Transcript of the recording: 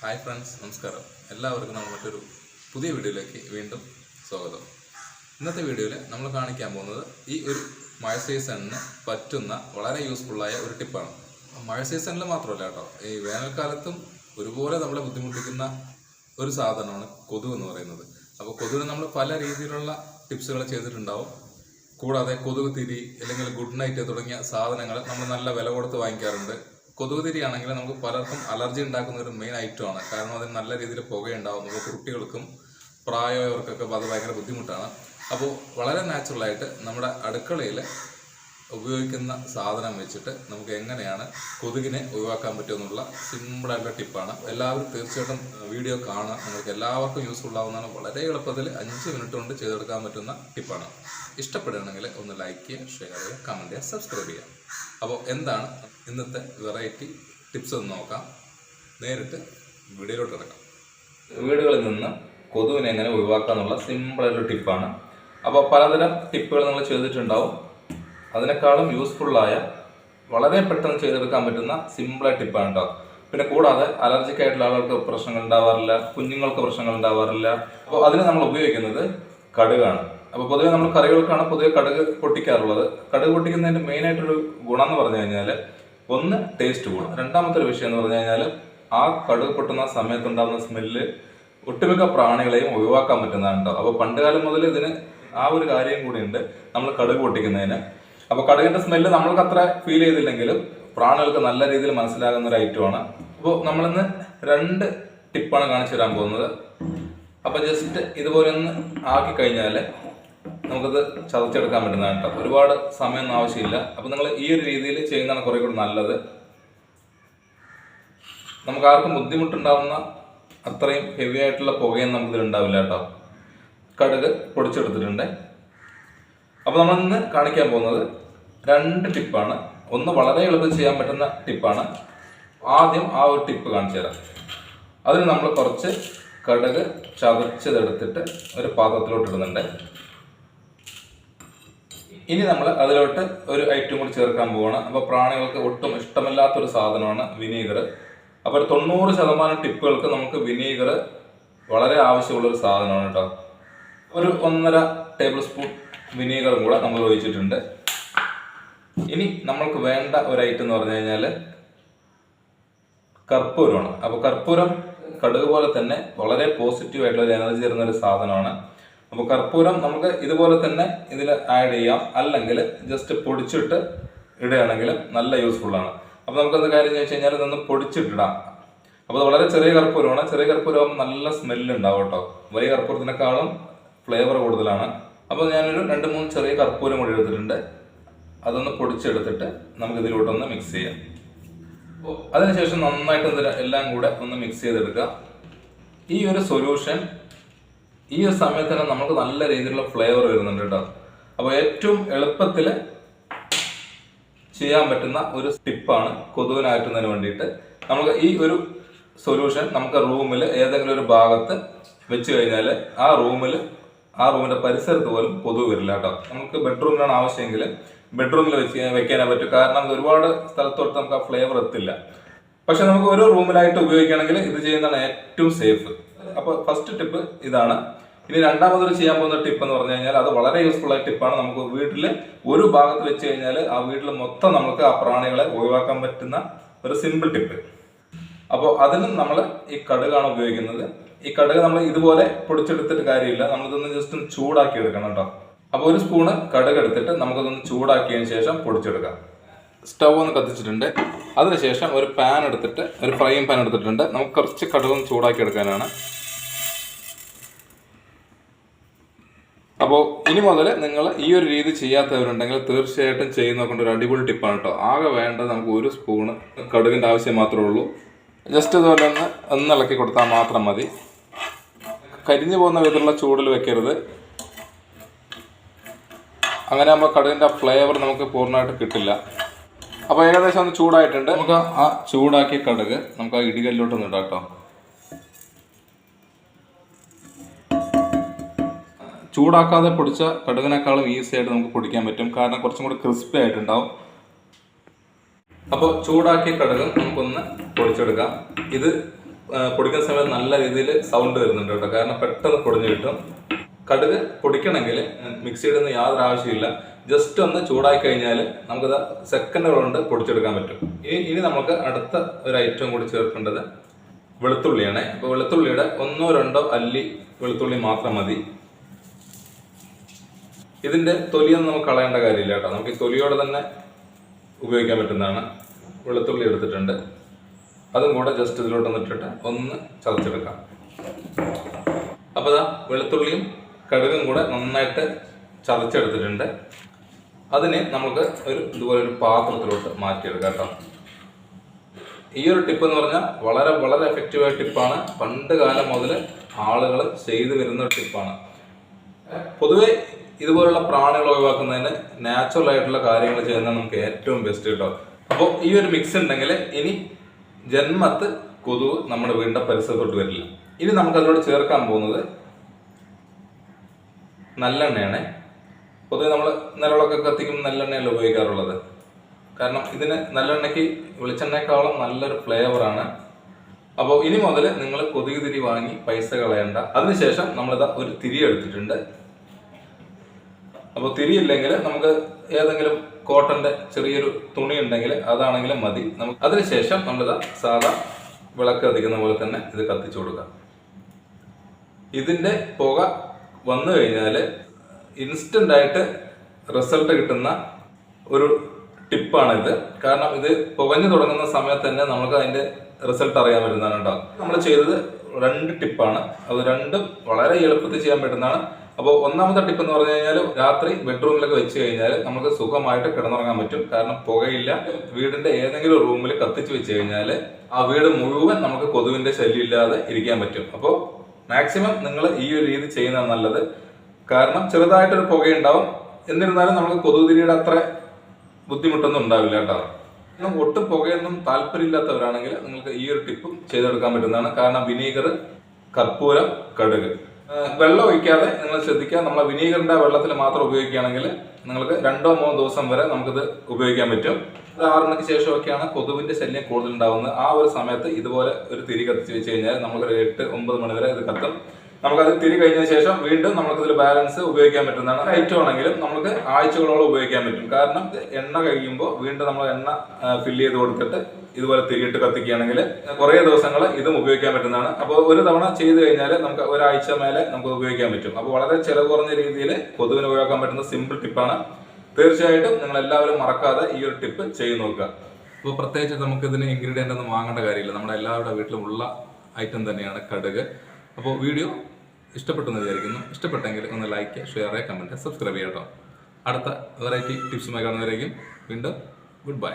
Hi friends നമസ്കാരം. എല്ലാവർക്കും നമ്മൾ മറ്റൊരു പുതിയ വീഡിയോയിലേക്ക് വീണ്ടും സ്വാഗതം. ഇന്നത്തെ വീഡിയോയിൽ നമ്മൾ കാണിക്കാൻ പോകുന്നത് ഈ ഒരു മഴ സീസണിന് പറ്റുന്ന വളരെ യൂസ്ഫുള്ളായ ഒരു ടിപ്പാണ് മഴ സീസണിൽ മാത്രമല്ല കേട്ടോ ഈ വേനൽക്കാലത്തും ഒരുപോലെ നമ്മളെ ബുദ്ധിമുട്ടിക്കുന്ന ഒരു സാധനമാണ് കൊതു എന്ന് പറയുന്നത്. അപ്പോൾ കൊതുവിന് നമ്മൾ പല രീതിയിലുള്ള ടിപ്സുകൾ ചെയ്തിട്ടുണ്ടാവും. കൂടാതെ കൊതുക് തിരി അല്ലെങ്കിൽ ഗുഡ് നൈറ്റ് തുടങ്ങിയ സാധനങ്ങൾ നമ്മൾ നല്ല വില കൊടുത്ത് വാങ്ങിക്കാറുണ്ട്. കൊതുക് തിരി ആണെങ്കിൽ നമുക്ക് പലർക്കും അലർജി ഉണ്ടാക്കുന്ന ഒരു മെയിൻ ഐറ്റം ആണ്. കാരണം അതിന് നല്ല രീതിയിൽ പുകയുണ്ടാവും. നമുക്ക് കുട്ടികൾക്കും പ്രായമായവർക്കൊക്കെ അത് ഭയങ്കര ബുദ്ധിമുട്ടാണ്. അപ്പോൾ വളരെ നാച്ചുറലായിട്ട് നമ്മുടെ അടുക്കളയിൽ ഉപയോഗിക്കുന്ന സാധനം വെച്ചിട്ട് നമുക്ക് എങ്ങനെയാണ് കൊതുകിനെ ഒഴിവാക്കാൻ പറ്റുമെന്നുള്ള സിമ്പിളായിട്ടുള്ള ടിപ്പാണ് എല്ലാവരും തീർച്ചയായിട്ടും വീഡിയോ കാണുക. നിങ്ങൾക്ക് എല്ലാവർക്കും യൂസ്ഫുൾ ആവുന്നതാണ്. വളരെ എളുപ്പത്തിൽ അഞ്ച് മിനിറ്റ് കൊണ്ട് ചെയ്തെടുക്കാൻ പറ്റുന്ന ടിപ്പാണ് ഇഷ്ടപ്പെടുകയാണെങ്കിൽ ഒന്ന് ലൈക്ക് ചെയ്യുക ഷെയർ ചെയ്യുക കമന്റ് ചെയ്യുക സബ്സ്ക്രൈബ് ചെയ്യുക. അപ്പോൾ എന്താണ് ഇന്നത്തെ വെറൈറ്റി ടിപ്സ് എന്ന് നോക്കാം. നേരിട്ട് വീഡിയോയിലോട്ട് കിടക്കാം. വീടുകളിൽ നിന്ന് കൊതുവിനെ എങ്ങനെ ഒഴിവാക്കുക എന്നുള്ള സിമ്പിളായിട്ടുള്ള ടിപ്പാണ് അപ്പോൾ പലതരം ടിപ്പുകൾ നിങ്ങൾ ചെയ്തിട്ടുണ്ടാവും. അതിനേക്കാളും യൂസ്ഫുള്ളായ വളരെ പെട്ടെന്ന് ചെയ്തെടുക്കാൻ പറ്റുന്ന സിമ്പിളായ ടിപ്പാണ് കേട്ടോ പിന്നെ കൂടാതെ അലർജിക് ആയിട്ടുള്ള ആളുകൾക്ക് പ്രശ്നങ്ങൾ ഉണ്ടാവാറില്ല കുഞ്ഞുങ്ങൾക്ക് പ്രശ്നങ്ങൾ ഉണ്ടാവാറില്ല. അപ്പോൾ അതിന് നമ്മൾ ഉപയോഗിക്കുന്നത് കടുകാണ്. അപ്പോൾ പൊതുവെ നമ്മൾ കറികൾക്കാണ് പൊതുവെ കടുക് പൊട്ടിക്കാറുള്ളത്. കടുക് പൊട്ടിക്കുന്നതിന്റെ മെയിൻ ആയിട്ടുള്ള ഗുണം എന്ന് പറഞ്ഞു കഴിഞ്ഞാൽ ഒന്ന് ടേസ്റ്റ് ഗുണം. രണ്ടാമത്തെ ഒരു വിഷയം എന്ന് പറഞ്ഞു കഴിഞ്ഞാൽ ആ കടുക് പൊട്ടുന്ന സമയത്തുണ്ടാകുന്ന സ്മെല്ല് ഒട്ടുമിക്ക പ്രാണികളെയും ഒഴിവാക്കാൻ പറ്റുന്നതാണ് കേട്ടോ. അപ്പോൾ പണ്ട് കാലം മുതൽ ഇതിന് ആ ഒരു കാര്യം കൂടിയുണ്ട്. നമ്മൾ കടുക് പൊട്ടിക്കുന്നതിന്. അപ്പോൾ കടുകിന്റെ സ്മെല്ല് നമ്മൾക്ക് അത്ര ഫീൽ ചെയ്തില്ലെങ്കിലും പ്രാണികൾക്ക് നല്ല രീതിയിൽ മനസ്സിലാകുന്ന ഒരു ഐറ്റമാണ് അപ്പോൾ നമ്മളിന്ന് രണ്ട് ടിപ്പാണ് കാണിച്ചു തരാൻ പോകുന്നത്. അപ്പോൾ ജസ്റ്റ് ഇതുപോലെ ഒന്ന് ആക്കി കഴിഞ്ഞാൽ നമുക്കത് ചതച്ചെടുക്കാൻ പറ്റുന്നതാണ് കേട്ടോ. ഒരുപാട് സമയമൊന്നും ആവശ്യമില്ല. അപ്പോൾ നിങ്ങൾ ഈ ഒരു രീതിയിൽ ചെയ്യുന്നതാണ് കുറേ കൂടി നല്ലത്. നമുക്ക് ആർക്കും ബുദ്ധിമുട്ടുണ്ടാവുന്ന അത്രയും ഹെവി ആയിട്ടുള്ള പുകയൊന്നും നമുക്കിതിൽ ഉണ്ടാവില്ല കേട്ടോ. കടുക് പൊടിച്ചെടുത്തിട്ടുണ്ട്. അപ്പോൾ നമ്മൾ ഇന്ന് കാണിക്കാൻ പോകുന്നത് രണ്ട് ടിപ്പാണ്. ഒന്ന് വളരെ എളുപ്പത്തിൽ ചെയ്യാൻ പറ്റുന്ന ടിപ്പാണ്. ആദ്യം ആ ഒരു ടിപ്പ് കാണിച്ചു തരാം. അതിന് നമ്മൾ കുറച്ച് കടുക് ചതച്ചതെടുത്തിട്ട് ഒരു പാത്രത്തിലോട്ട് ഇടുന്നുണ്ട്. ഇനി നമ്മൾ അതിലോട്ട് ഒരു ഐറ്റം കൂടി ചേർക്കാൻ പോവാണ്. അപ്പോൾ പ്രാണികൾക്ക് ഒട്ടും ഇഷ്ടമില്ലാത്തൊരു സാധനമാണ് വിനീഗർ. അപ്പോൾ തൊണ്ണൂറ് ശതമാനം ടിപ്പുകൾക്ക് നമുക്ക് വിനീഗർ വളരെ ആവശ്യമുള്ള ഒരു സാധനമാണ് കേട്ടോ. ഒരു ഒന്നര ടേബിൾ സ്പൂൺ വിനീഗറും കൂടെ നമ്മൾ ഒഴിച്ചിട്ടുണ്ട്. ഇനി നമ്മൾക്ക് വേണ്ട ഒരു ഐറ്റം എന്ന് പറഞ്ഞു കഴിഞ്ഞാൽ കർപ്പൂരമാണ്. അപ്പോൾ കർപ്പൂരം കടുക് പോലെ തന്നെ വളരെ പോസിറ്റീവ് ആയിട്ടുള്ള ഒരു എനർജി തരുന്ന ഒരു സാധനമാണ്. അപ്പോൾ കർപ്പൂരം നമുക്ക് ഇതുപോലെ തന്നെ ഇതിൽ ആഡ് ചെയ്യാം. അല്ലെങ്കിൽ ജസ്റ്റ് പൊടിച്ചിട്ട് ഇടുകയാണെങ്കിൽ നല്ല യൂസ്ഫുൾ ആണ്. അപ്പോൾ നമുക്ക് എന്ത് കാര്യം ചോദിച്ചു കഴിഞ്ഞാൽ ഇതൊന്ന് പൊടിച്ചിട്ടിടാം. അപ്പോൾ വളരെ ചെറിയ കർപ്പൂരമാണ്. ചെറിയ കർപ്പൂരമാകുമ്പോൾ നല്ല സ്മെല്ല് ഉണ്ടാവും കേട്ടോ. വലിയ കർപ്പൂരത്തിനേക്കാളും ഫ്ലേവർ കൂടുതലാണ്. അപ്പോൾ ഞാനൊരു രണ്ട് മൂന്ന് ചെറിയ കർപ്പൂരം കൂടി എടുത്തിട്ടുണ്ട്. അതൊന്ന് പൊടിച്ചെടുത്തിട്ട് നമുക്ക് ഇതിലോട്ടൊന്ന് മിക്സ് ചെയ്യാം. അതിനുശേഷം നന്നായിട്ട് എല്ലാം കൂടെ ഒന്ന് മിക്സ് ചെയ്തെടുക്കുക. ഈ ഒരു സൊല്യൂഷൻ ഈ ഒരു സമയത്ത് തന്നെ നമുക്ക് നല്ല രീതിയിലുള്ള ഫ്ലേവർ വരുന്നുണ്ട് കേട്ടോ. അപ്പോൾ ഏറ്റവും എളുപ്പത്തിൽ ചെയ്യാൻ പറ്റുന്ന ഒരു ടിപ്പാണ് കൊതുവിനാറ്റുന്നതിന് വേണ്ടിയിട്ട്. നമുക്ക് ഈ ഒരു സൊല്യൂഷൻ നമുക്ക് റൂമിൽ ഏതെങ്കിലും ഒരു ഭാഗത്ത് വെച്ച് കഴിഞ്ഞാൽ ആ റൂമിൽ ആ റൂമിന്റെ പരിസരത്ത് പോലും കൊതുക് വരില്ല കേട്ടോ. നമുക്ക് ബെഡ്റൂമിലാണ് ആവശ്യമെങ്കിൽ ബെഡ്റൂമിൽ വെച്ച് വെക്കാനേ പറ്റും. കാരണം ഒരുപാട് സ്ഥലത്തോട്ട് നമുക്ക് ആ ഫ്ലേവർ എത്തില്ല. പക്ഷെ നമുക്ക് ഒരു റൂമിലായിട്ട് ഉപയോഗിക്കുകയാണെങ്കിൽ ഇത് ചെയ്യുന്നതാണ് ഏറ്റവും സേഫ് അപ്പോൾ ഫസ്റ്റ് ടിപ്പ് ഇതാണ്. ഇനി രണ്ടാമതൊരു ചെയ്യാൻ പോകുന്ന ടിപ്പ് എന്ന് പറഞ്ഞു കഴിഞ്ഞാൽ അത് വളരെ യൂസ്ഫുൾ ആയ ടിപ്പാണ് നമുക്ക് വീട്ടിൽ ഒരു ഭാഗത്ത് വെച്ച് കഴിഞ്ഞാൽ ആ വീട്ടിൽ മൊത്തം നമുക്ക് ആ പ്രാണികളെ ഒഴിവാക്കാൻ പറ്റുന്ന ഒരു സിമ്പിൾ ടിപ്പ് അപ്പോൾ അതിനും നമ്മൾ ഈ കടുകാണ് ഉപയോഗിക്കുന്നത്. ഈ കടുക് നമ്മൾ ഇതുപോലെ പൊടിച്ചെടുത്തിട്ട് കാര്യമില്ല. നമ്മളിതൊന്ന് ജസ്റ്റ് ഒന്ന് ചൂടാക്കി എടുക്കണം കേട്ടോ അപ്പോൾ ഒരു സ്പൂണ് കടുക് എടുത്തിട്ട് നമുക്കതൊന്ന് ചൂടാക്കിയതിന് ശേഷം പൊടിച്ചെടുക്കാം. സ്റ്റൗ ഒന്ന് കത്തിച്ചിട്ടുണ്ട്. അതിനുശേഷം ഒരു പാൻ എടുത്തിട്ട് ഒരു ഫ്രൈയിങ് പാൻ എടുത്തിട്ടുണ്ട്. നമുക്ക് കുറച്ച് കടുകൊന്ന് ചൂടാക്കി എടുക്കാനാണ്. അപ്പോൾ ഇനി മുതൽ നിങ്ങൾ ഈ ഒരു രീതി ചെയ്യാത്തവരുണ്ടെങ്കിൽ തീർച്ചയായിട്ടും ചെയ്യുന്ന കൊണ്ട് ഒരു അടിപൊളി ടിപ്പാണ് കേട്ടോ ആകെ വേണ്ട നമുക്ക് ഒരു സ്പൂണ് കടുകിന്റെ ആവശ്യം മാത്രമേ ഉള്ളൂ. ജസ്റ്റ് ഇതുപോലെ ഒന്ന് ഒന്ന് ഇളക്കി കൊടുത്താൽ മാത്രം മതി. കരിഞ്ഞു പോകുന്ന വിധത്തിലുള്ള ചൂടിൽ വെക്കരുത്. അങ്ങനെ ആകുമ്പോൾ കടുകിന്റെ ഫ്ലേവർ നമുക്ക് പൂർണമായിട്ട് കിട്ടില്ല. അപ്പോൾ ഏകദേശം ഒന്ന് ചൂടായിട്ടുണ്ട്. നമുക്ക് ആ ചൂടാക്കിയ കടുക് നമുക്ക് ആ ഇടികല്ലോട്ട് ഇടാം കേട്ടോ ചൂടാക്കാതെ പൊടിച്ച കടുകിനേക്കാളും ഈസി ആയിട്ട് നമുക്ക് പൊടിക്കാൻ പറ്റും. കാരണം കുറച്ചും കൂടി ക്രിസ്പി ആയിട്ടുണ്ടാവും. അപ്പോൾ ചൂടാക്കിയ കടുക് നമുക്കൊന്ന് പൊടിച്ചെടുക്കാം. ഇത് പൊടിക്കുന്ന സമയത്ത് നല്ല രീതിയിൽ സൗണ്ട് വരുന്നുണ്ട് കേട്ടോ. കാരണം പെട്ടെന്ന് പൊടിഞ്ഞു കിട്ടും. കടുക് പൊടിക്കണമെങ്കിൽ മിക്സിയുടെ ഒന്നും യാതൊരു ആവശ്യമില്ല ജസ്റ്റ് ഒന്ന് ചൂടാക്കി കഴിഞ്ഞാൽ നമുക്കത് സെക്കൻഡുകൾ കൊണ്ട് പൊടിച്ചെടുക്കാൻ പറ്റും. ഇനി ഇനി നമുക്ക് അടുത്ത ഒരു ഐറ്റം കൂടി ചേർക്കേണ്ടത് വെളുത്തുള്ളിയാണ്. അപ്പോൾ വെളുത്തുള്ളിയുടെ ഒന്നോ രണ്ടോ അല്ലി വെളുത്തുള്ളി മാത്രം മതി. ഇതിന്റെ തൊലിയൊന്നും നമുക്ക് കളയേണ്ട കാര്യമില്ല കേട്ടോ. നമുക്ക് ഈ തൊലിയോടെ തന്നെ ഉപയോഗിക്കാൻ പറ്റുന്നതാണ്. വെളുത്തുള്ളി എടുത്തിട്ടുണ്ട്. അതും കൂടെ ജസ്റ്റ് ഇതിലോട്ടൊന്ന് ഇട്ടിട്ട് ഒന്ന് ചതച്ചെടുക്കാം. അപ്പോൾ ഇതാ വെളുത്തുള്ളിയും കടുകും കൂടെ നന്നായിട്ട് ചതച്ചെടുത്തിട്ടുണ്ട്. അതിനെ നമുക്ക് ഒരു ഇതുപോലെ ഒരു പാത്രത്തിലോട്ട് മാറ്റിയെടുക്കാം കേട്ടോ. ഈ ഒരു ടിപ്പ് എന്ന് പറഞ്ഞാൽ വളരെ വളരെ എഫക്റ്റീവായ ടിപ്പാണ് പണ്ട് കാലം മുതൽ ആളുകൾ ചെയ്തു വരുന്ന ടിപ്പാണ് പൊതുവെ ഇതുപോലുള്ള പ്രാണികൾ ഒഴിവാക്കുന്നതിന് നാച്ചുറൽ ആയിട്ടുള്ള കാര്യങ്ങൾ ചെയ്യുന്നത് നമുക്ക് ഏറ്റവും ബെസ്റ്റ് കേട്ടോ അപ്പോൾ ഈ ഒരു മിക്സ് ഉണ്ടെങ്കിൽ ഇനി ജന്മത്ത് കൊതുക് നമ്മുടെ വീടിന്റെ പരിസരത്തോട്ട് വരില്ല. ഇനി നമുക്ക് അതിലോട്ട് ചേർക്കാൻ പോകുന്നത് നല്ലെണ്ണയാണ്. പൊതുവെ നമ്മൾ നിലവിളൊക്കെ കത്തിക്കുമ്പോൾ നല്ലെണ്ണയല്ല ഉപയോഗിക്കാറുള്ളത്? കാരണം ഇതിന് നല്ലെണ്ണയ്ക്ക് വെളിച്ചെണ്ണയെക്കാളും നല്ലൊരു ഫ്ലേവറാണ് അപ്പോൾ ഇനി മുതൽ നിങ്ങൾ കൊതുക് തിരി വാങ്ങി പൈസ കളയണ്ട. അതിനുശേഷം നമ്മളിതാ ഒരു തിരി എടുത്തിട്ടുണ്ട്. അപ്പോൾ തിരിയില്ലെങ്കിൽ നമുക്ക് ഏതെങ്കിലും കോട്ടന്റെ ചെറിയൊരു തുണി ഉണ്ടെങ്കിൽ അതാണെങ്കിലും മതി. നമുക്ക് അതിനുശേഷം നമ്മളിത് സാധാ വിളക്ക് കത്തിക്കുന്ന പോലെ തന്നെ ഇത് കത്തിച്ചു കൊടുക്കാം ഇതിന്റെ പുക വന്നു കഴിഞ്ഞാൽ ഇൻസ്റ്റന്റ് ആയിട്ട് റിസൾട്ട് കിട്ടുന്ന ഒരു ടിപ്പാണിത് കാരണം ഇത് പുകഞ്ഞു തുടങ്ങുന്ന സമയത്ത് തന്നെ നമുക്ക് അതിന്റെ റിസൾട്ട് അറിയാൻ പറ്റുന്നതാണ് കേട്ടോ നമ്മൾ ചെയ്തത് രണ്ട് ടിപ്പാണ് അത് രണ്ടും വളരെ എളുപ്പത്തിൽ ചെയ്യാൻ പറ്റുന്നതാണ്. അപ്പോൾ ഒന്നാമത്തെ ടിപ്പ് എന്ന് പറഞ്ഞു കഴിഞ്ഞാൽ രാത്രി ബെഡ്റൂമിലൊക്കെ വെച്ച് കഴിഞ്ഞാൽ നമുക്ക് സുഖമായിട്ട് കിടന്നുറങ്ങാൻ പറ്റും. കാരണം പുകയില്ല. വീടിന്റെ ഏതെങ്കിലും റൂമിൽ കത്തിച്ച് വെച്ച് കഴിഞ്ഞാൽ ആ വീട് മുഴുവൻ നമുക്ക് കൊതുവിന്റെ ശല്യം ഇല്ലാതെ ഇരിക്കാൻ പറ്റും. അപ്പോൾ മാക്സിമം നിങ്ങൾ ഈ ഒരു രീതി ചെയ്യുന്നതാണ് നല്ലത്. കാരണം ചെറുതായിട്ടൊരു പുകയുണ്ടാവും. എന്നിരുന്നാലും നമുക്ക് കൊതുകുതിരിയുടെ അത്ര ബുദ്ധിമുട്ടൊന്നും ഉണ്ടാവില്ല കേട്ടോ. ഒട്ടും പുകയൊന്നും താല്പര്യമില്ലാത്തവരാണെങ്കിൽ നിങ്ങൾക്ക് ഈ ഒരു ടിപ്പും ചെയ്തെടുക്കാൻ പറ്റുന്നതാണ്. കാരണം വിനീഗർ കർപ്പൂരം കടുക്. വെള്ളം ഒഴിക്കാതെ നിങ്ങൾ ശ്രദ്ധിക്കുക. നമ്മൾ വിനീഗറിന്റെ വെള്ളത്തിൽ മാത്രം ഉപയോഗിക്കുകയാണെങ്കിൽ നിങ്ങൾക്ക് രണ്ടോ മൂന്നോ ദിവസം വരെ നമുക്കിത് ഉപയോഗിക്കാൻ പറ്റും. ഇത് ആറ് ശേഷമൊക്കെയാണ് കൊതുവിന്റെ ശല്യം കൂടുതൽ ഉണ്ടാകുന്നത് ആ ഒരു സമയത്ത് ഇതുപോലെ ഒരു തിരി കത്തിച്ച് വെച്ച് കഴിഞ്ഞാൽ നമുക്കൊരു എട്ട് ഒമ്പത് മണി വരെ ഇത് കത്തും. നമുക്കത് തിരി കഴിഞ്ഞ ശേഷം വീണ്ടും നമുക്കതിൽ ബാലൻസ് ഉപയോഗിക്കാൻ പറ്റുന്നതാണ്. ഐറ്റം ആണെങ്കിലും നമുക്ക് ആഴ്ചകളോളം ഉപയോഗിക്കാൻ പറ്റും. കാരണം എണ്ണ കഴിയുമ്പോൾ വീണ്ടും നമ്മൾ എണ്ണ ഫില്ല് ചെയ്ത് കൊടുത്തിട്ട് ഇതുപോലെ തിരിയിട്ട് കത്തിക്കുകയാണെങ്കിൽ കുറേ ദിവസങ്ങൾ ഇതും ഉപയോഗിക്കാൻ പറ്റുന്നതാണ്. അപ്പോൾ ഒരു തവണ ചെയ്ത് കഴിഞ്ഞാൽ നമുക്ക് ഒരാഴ്ച മേലെ നമുക്ക് ഉപയോഗിക്കാൻ പറ്റും. അപ്പോൾ വളരെ ചിലവ് കുറഞ്ഞ രീതിയിൽ കൊതുവിന് ഉപയോഗിക്കാൻ പറ്റുന്ന സിമ്പിൾ ടിപ്പാണ് തീർച്ചയായിട്ടും നിങ്ങൾ എല്ലാവരും മറക്കാതെ ഈ ഒരു ടിപ്പ് ചെയ്തു നോക്കുക. അപ്പോൾ പ്രത്യേകിച്ച് നമുക്കിതിന് ഇൻഗ്രീഡിയന്റ് ഒന്നും വാങ്ങേണ്ട കാര്യമില്ല. നമ്മുടെ എല്ലാവരുടെ വീട്ടിലും ഉള്ള ഐറ്റം തന്നെയാണ് കടുക്. അപ്പോൾ വീഡിയോ ഇഷ്ടപ്പെട്ടു എന്ന് വിചാരിക്കുന്നു. ഇഷ്ടപ്പെട്ടെങ്കിൽ ഒന്ന് ലൈക്ക് ഷെയർ കമന്റ് സബ്സ്ക്രൈബ് ചെയ്യാം കേട്ടോ. അടുത്ത വെറൈറ്റി ടിപ്സുമായി കാണുന്നവരേക്കും വീണ്ടും ഗുഡ് ബൈ